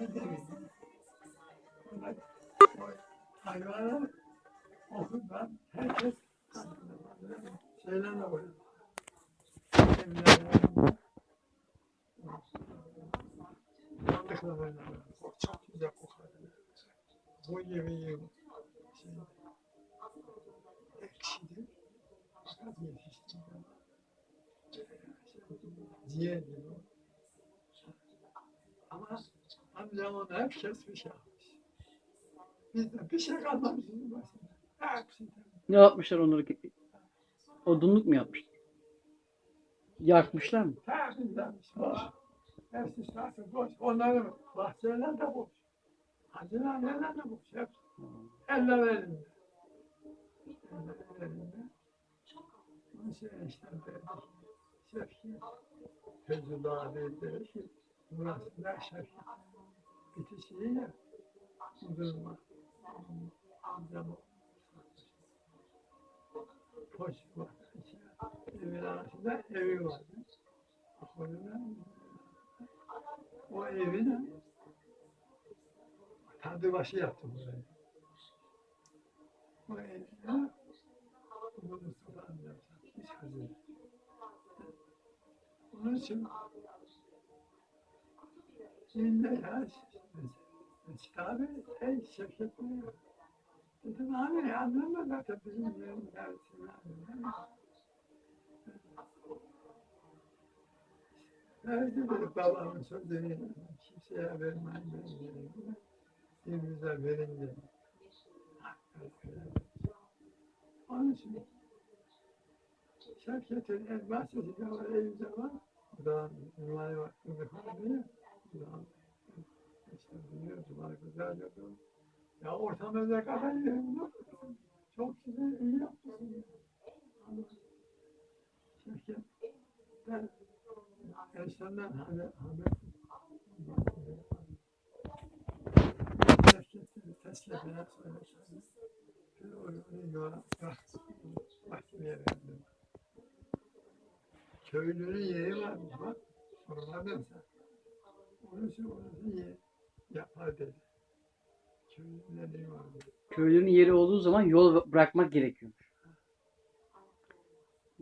Ne deriz? Bunlar o hayvanlar okuldan herkes şeylerle oynuyor. Yandıkla oynuyor. Çok güzel kokar. Bu yemeği şey, ekşidir. Fakat yetişti. Ciğer gibi. Ama amcam onu hep kesmiş yapmış. Biz de bir şey kalmamışız başında. Hepsini Ne yapmışlar onları? ki- Odunluk mu yapmışlar? Yakmışlar mı? temizlenmiş. Boş. Hepsi boş. Onların bahçeler de boş. Hacılar yerler de boş. Hep eller elinde. Eller elinde. Onun işte. Şefki. Dedi ki burası da şefki. Bitişiği ya. Durma. Amcam Poş var. Evin arasında evi vardı. O evin tadı başı yaptım burayı. O evine bunu amcam satmış hazır. Onun için şimdi ya Mesut abi ey Şevket Bey dedim abi anlama zaten bizim yerin dersini Verdi dedi babamın sözünü kimseye vermeyin dedi. Birbirinize verin dedi. Onun için Şevket'in en bahsedici var, evde var. Bu da numara vaktinde kaldı. Bu da işte biliyor, yapıyor. Ya ortam yerim yok. Çok güzel, iyi. Ama Şevket, ben haber, haber. Söylesem. Bir oyunu yola bak, mahkemeye verdim. Köylünün yeri varmış bak, sorulamadın sen. Onun için orası ye, yapar dedi. Köylünün yeri olduğu zaman yol bırakmak gerekiyormuş.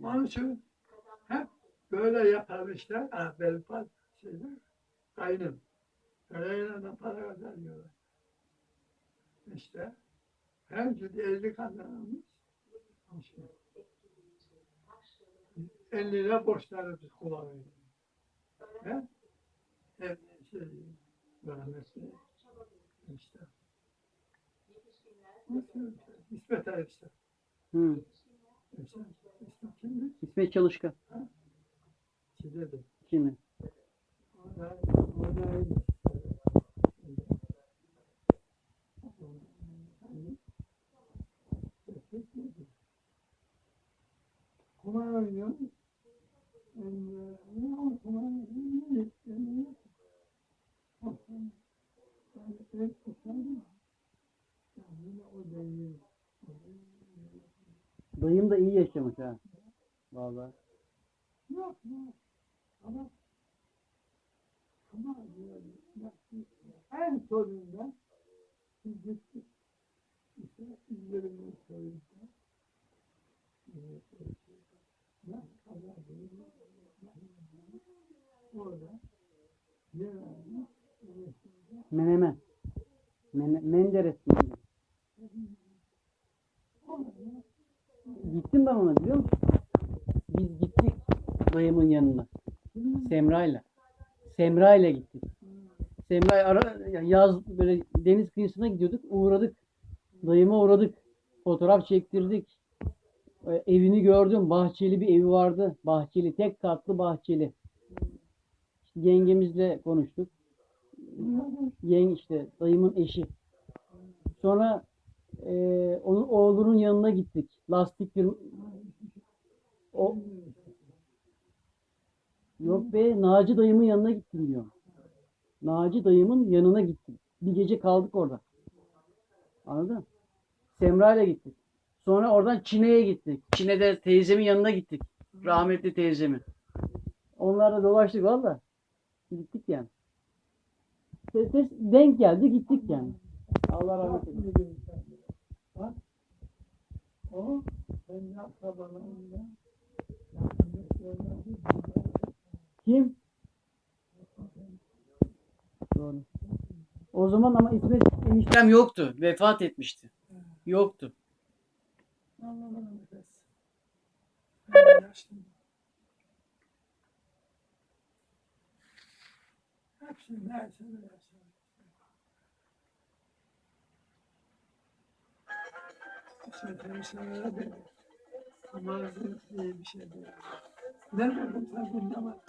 Onun için hep böyle yaparmışlar. Ah benim pas şeyler. Kaynım. Öyle para kazanıyorlar. İşte her gün 50 kazanılmış. İşte. 50 lira borçları biz kullanıyoruz. He? Hep şey, rahmetli. İşte. Nasıl? İsmet Ali işte. Hı. İsmet, kimdi? İsmet Çalışkan. Çize'de. Kimi? Ona, ona Kumar oynuyor. O kumar oynuyor? Ben hep tutardım. Yine o değil. Dayım da iyi yaşamış ha. Vallahi. Yok yok. Ama ama en sonunda biz gittik. İşte İzmir'in sonunda. Orada Menemen. Mene, Menderes. Menderes. Gittim ben ona biliyor musun? Biz gittik dayımın yanına. Semra'yla. Semra'yla gittik. Semra ara, yaz böyle deniz kıyısına gidiyorduk. Uğradık. Dayıma uğradık. Fotoğraf çektirdik. Ee, Evini gördüm. Bahçeli bir evi vardı. Bahçeli. Tek katlı bahçeli. İşte yengemizle konuştuk. Yeng işte dayımın eşi. Sonra e, onun oğlunun yanına gittik. Lastik bir o yok be Naci dayımın yanına gittim diyor. Naci dayımın yanına gittim. Bir gece kaldık orada. Anladın? Semra ile gittik. Sonra oradan Çine'ye gittik. Çine'de teyzemin yanına gittik. Rahmetli teyzemin. Onlarla dolaştık valla. Gittik yani. denk geldi gittik yani. Allah rahmet eylesin. Ne diyeyim sen de? Bak. O. Yaptım söyledim. Kim? Doğru. O zaman ama İsmet eniştem yoktu. Vefat etmişti. Yoktu. Yaşlıyım. Hepsini hepsini yaşadım. İşte temsilciler de amazın diye bir şey değil. Ne dedim sen dinlemedin.